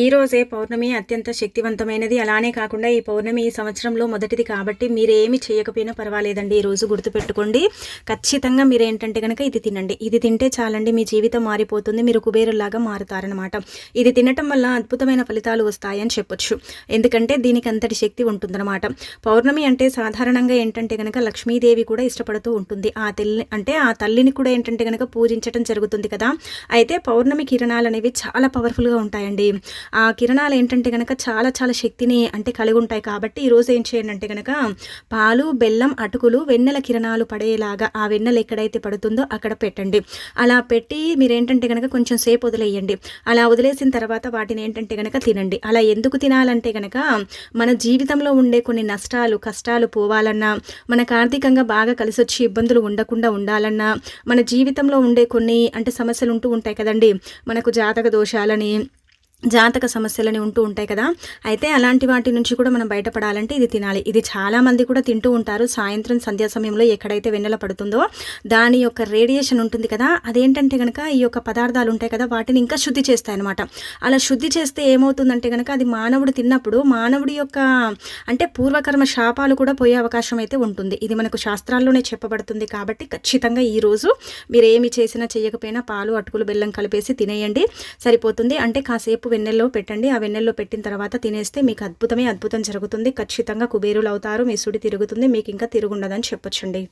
ఈ రోజే పౌర్ణమి అత్యంత శక్తివంతమైనది. అలానే కాకుండా ఈ పౌర్ణమి ఈ సంవత్సరంలో మొదటిది కాబట్టి మీరు ఏమి చేయకపోయినా పర్వాలేదండి. ఈ రోజు గుర్తుపెట్టుకోండి. ఖచ్చితంగా మీరు ఏంటంటే కనుక ఇది తినండి. ఇది తింటే చాలండి మీ జీవితం మారిపోతుంది మీరు కుబేరులాగా మారుతారనమాట ఇది తినటం వల్ల అద్భుతమైన ఫలితాలు వస్తాయని చెప్పొచ్చు. ఎందుకంటే దీనికి అంతటి శక్తి ఉంటుందన్నమాట. పౌర్ణమి అంటే సాధారణంగా ఏంటంటే కనుక లక్ష్మీదేవి కూడా ఇష్టపడుతూ ఉంటుంది. ఆ తల్లి అంటే ఆ తల్లిని కూడా ఏంటంటే కనుక పూజించడం జరుగుతుంది కదా. అయితే పౌర్ణమి కిరణాలు అనేవి చాలా పవర్ఫుల్గా ఉంటాయండి. ఆ కిరణాలు ఏంటంటే కనుక చాలా చాలా శక్తిని అంటే కలిగి ఉంటాయి కాబట్టి ఈరోజు ఏం చేయండి అంటే కనుక పాలు బెల్లం అటుకులు వెన్నెల కిరణాలు పడేలాగా ఆ వెన్నెల ఎక్కడైతే పడుతుందో అక్కడ పెట్టండి. అలా పెట్టి మీరు ఏంటంటే కనుక కొంచెం సేపు వదిలేయండి. అలా వదిలేసిన తర్వాత వాటిని ఏంటంటే కనుక తినండి. అలా ఎందుకు తినాలంటే కనుక మన జీవితంలో ఉండే కొన్ని నష్టాలు కష్టాలు పోవాలన్నా మనకు ఆర్థికంగా బాగా కలిసి వచ్చి ఇబ్బందులు ఉండకుండా ఉండాలన్నా మన జీవితంలో ఉండే కొన్ని అంటే సమస్యలు ఉంటూ ఉంటాయి కదండి. మనకు జాతక దోషాలని జాతక సమస్యలని ఉంటూ ఉంటాయి కదా. అయితే అలాంటి వాటి నుంచి కూడా మనం బయటపడాలంటే ఇది తినాలి. ఇది చాలామంది కూడా తింటూ ఉంటారు. సాయంత్రం సంధ్యా సమయంలో ఎక్కడైతే వెన్నెల పడుతుందో దాని యొక్క రేడియేషన్ ఉంటుంది కదా. అదేంటంటే కనుక ఈ యొక్క పదార్థాలు ఉంటాయి కదా వాటిని ఇంకా శుద్ధి చేస్తాయి అనమాట అలా శుద్ధి చేస్తే ఏమవుతుందంటే కనుక అది మానవుడు తిన్నప్పుడు మానవుడి యొక్క అంటే పూర్వకర్మ శాపాలు కూడా పోయే అవకాశం అయితే ఉంటుంది. ఇది మనకు శాస్త్రాల్లోనే చెప్పబడుతుంది కాబట్టి ఖచ్చితంగా ఈరోజు మీరు ఏమి చేసినా చేయకపోయినా పాలు అటుకులు బెల్లం కలిపేసి తినేయండి. సరిపోతుంది. అంటే కాసేపు వెన్నెల్లో పెట్టండి. ఆ వెన్నెల్లో పెట్టిన తర్వాత తినేస్తే మీకు అద్భుతమే అద్భుతం జరుగుతుంది. ఖచ్చితంగా కుబేరులు అవుతారు. మీ సుడి తిరుగుతుంది. మీకు ఇంకా తిరుగుండదని చెప్పొచ్చండి.